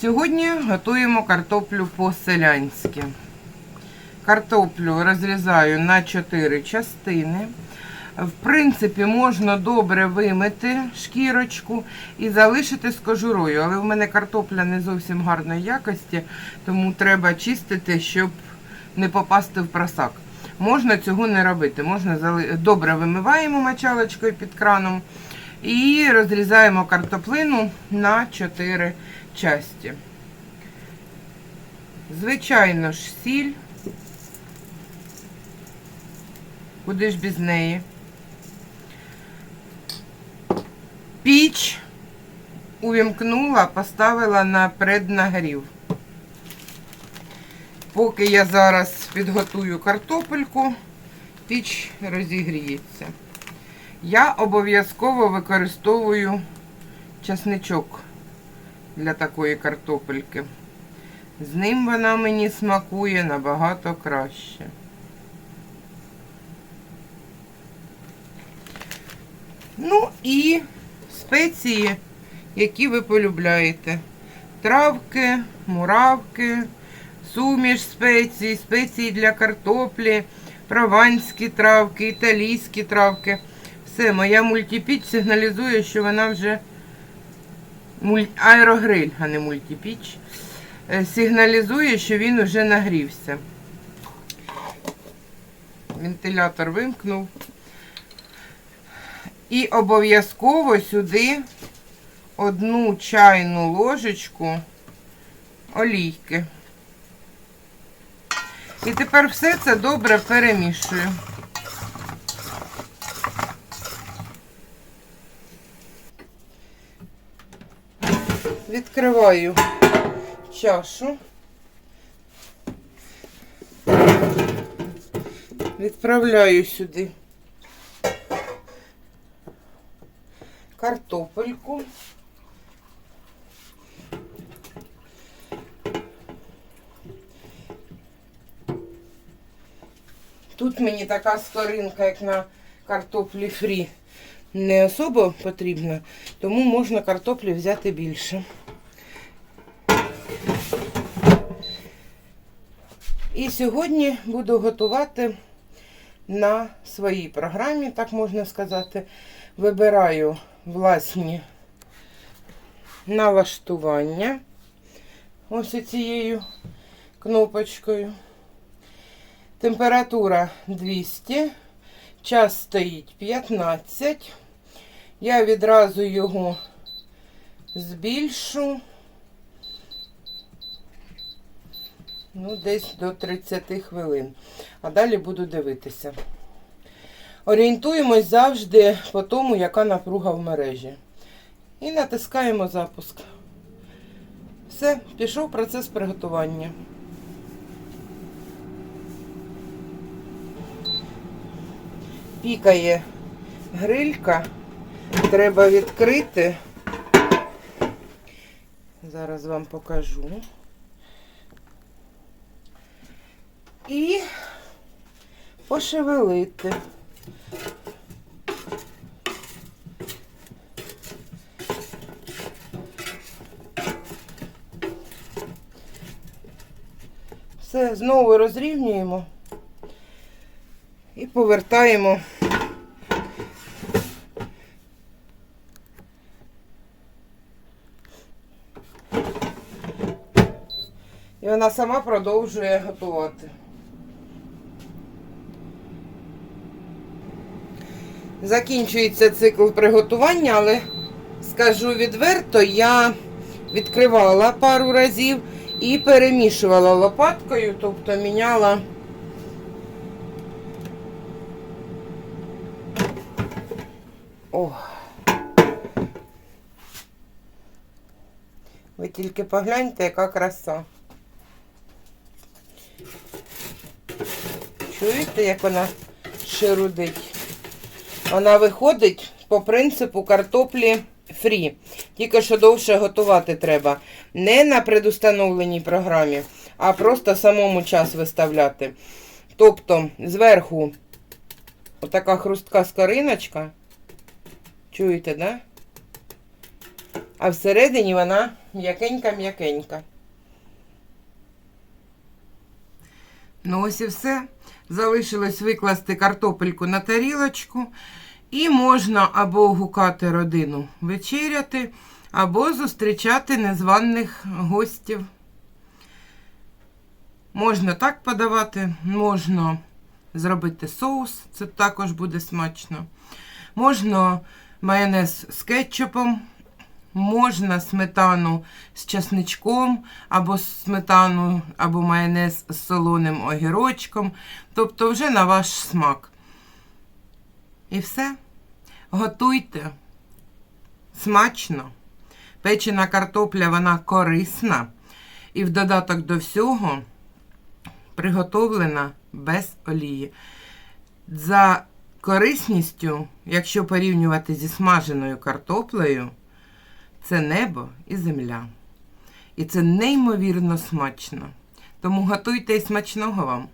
Сьогодні готуємо картоплю по-селянськи. Картоплю розрізаю на 4 частини. В принципі, можна добре вимити шкірочку і залишити з кожурою, але в мене картопля не зовсім гарної якості, тому треба чистити, щоб не попасти в просак. Можна цього не робити. Можна зали... добре вимиваємо мочалочкою під краном і розрізаємо картоплину на 4 часті. Звичайно ж, сіль. Куди ж без неї? Піч увімкнула, поставила на преднагрів. Поки я зараз підготую картопельку, піч розігріється. Я обов'язково використовую часничок для такої картопельки. З ним вона мені смакує набагато краще. Ну і спеції, які ви полюбляєте. Травки, муравки, суміш спецій, спеції для картоплі, прованські травки, італійські травки. Все, моя мультипіч сигналізує, що вона вже муль... аерогриль, а не мультипіч. Е, Сигналізує, що він вже нагрівся. Вентилятор вимкнув. І обов'язково сюди одну чайну ложечку олійки. І тепер все це добре перемішую. Відкриваю чашу. Відправляю сюди картопельку. Тут мені така скоринка, як на картоплі фрі, не особо потрібна, тому можна картоплі взяти більше. І сьогодні буду готувати на своїй програмі, так можна сказати. Вибираю власні налаштування ось цією кнопочкою. Температура 200, час стоїть 15. Я відразу його збільшу. Ну, десь до 30 хвилин. А далі буду дивитися. Орієнтуємось завжди по тому, яка напруга в мережі. І натискаємо запуск. Все, пішов процес приготування. Пікає грилька. Треба відкрити. Зараз вам покажу. І пошевелити. Все, знову розрівнюємо і повертаємо. І вона сама продовжує готувати. Закінчується цикл приготування, але скажу відверто, я відкривала пару разів і перемішувала лопаткою, тобто міняла. О. Ви тільки погляньте, яка краса. Чуєте, як вона ширудить? Вона виходить по принципу картоплі фрі. Тільки що довше готувати треба. Не на предустановленій програмі, а просто самому час виставляти. Тобто, зверху отака хрустка скориночка. Чуєте, да? А всередині вона М'якенька-м'якенька. Ну ось і все. Залишилось викласти картопельку на тарілочку. І можна або гукати родину вечеряти, або зустрічати незваних гостів. Можна так подавати, можна зробити соус, це також буде смачно. Можна майонез з кетчупом, можна сметану з часничком, або сметану, або майонез з солоним огірочком. Тобто вже на ваш смак. І все. Готуйте. Смачно. Печена картопля, вона корисна. І в додаток до всього приготовлена без олії. За корисністю, якщо порівнювати зі смаженою картоплею, це небо і земля. І це неймовірно смачно. Тому готуйте і смачного вам!